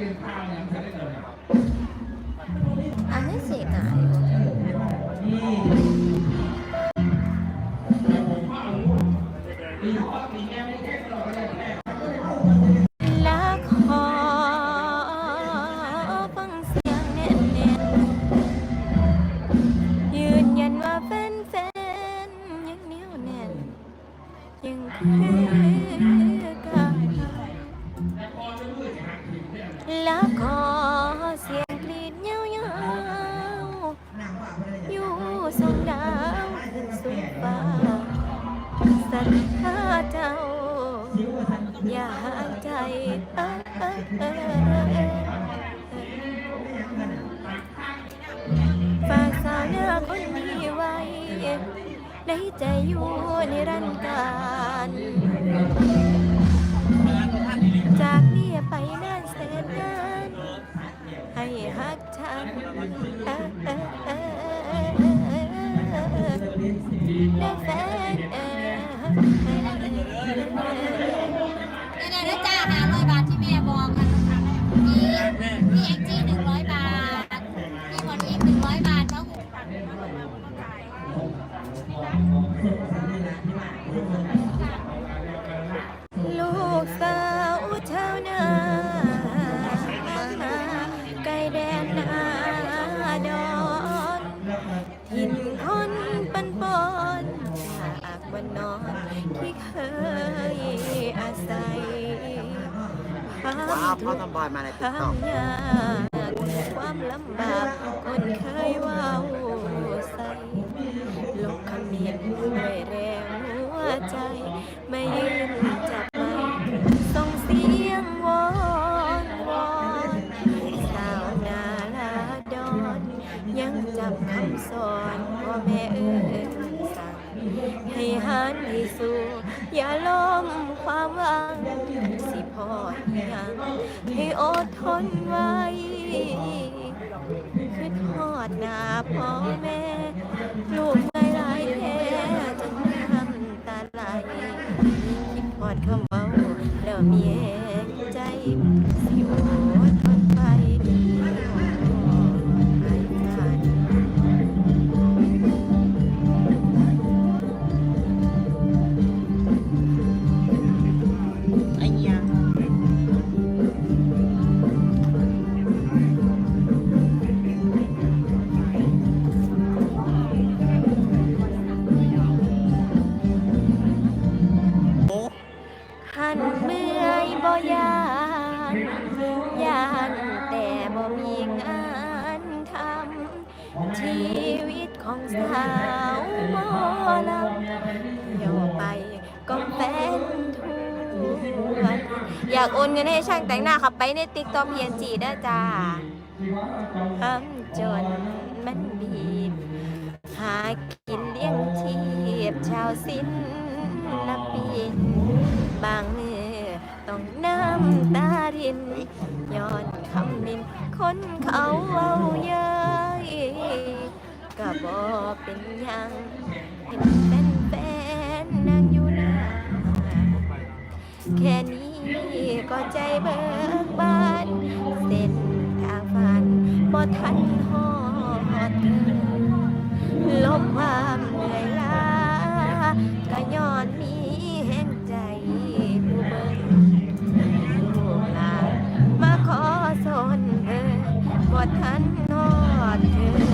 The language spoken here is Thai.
อันนี้เสียหายอยู่และขอฟังเสียงแน่นๆยืนยันว่าแฟนยังเหนียวแน่นยังคือ ฝากสาวหน้าคนนี้ไว้ ในใจอยู่ในรันการจากนี้ไปนานแสนนานให้ฮักฉันเอ้ยเอ้ยเออได้แฟนเอ้ยนี่นะจ้าห้า นนอนที่เคยอาศัยว้าวพ่อทำบอยมาในติ๊กต็อกทำยากความลำบากคนเคยว่าใส่ลงคำเมียนด้วยแรงหัวใจ ไม่ยืนจับไม้ส่งเสียงวอนวอนสาวนาลาดอน ยังจำคำสอนพ่อแม่เอ่ย ให้หันให้สู้อย่าล้มความหวังสิพ่อยังให้อดทนไว้คือทอดหน้าพ่อแม่ ลูกไม่ร้ายแท้จนน้ำตาไหลคิดพอดคำเบาแล้วมีแรงใจสิอ บ่ยานยานแต่บ่มีงานทำชีวิตของสาวหมอลำเที่ยวไปก็แฟนทุกวันอยากโอนเงินให้ช่างแต่งหน้าขับไปในติ๊กต็อกเพียนจีได้จ้าทำจนมันบีบ หากินเลี้ยงชีพชาวสิ้นละปีนบางมือ ต้องน้ำตารินย้อนคำนิน คนเขาเอาเย้ยก็บอเป็นหยังเห็นแฟนแฟนนั่งอยู่นาแค่นี้ก็ใจเบิกบานเส้นทางฝันบ่ทันหอดเธอลบความเหนื่อยล้าก็ย้อนมี หลา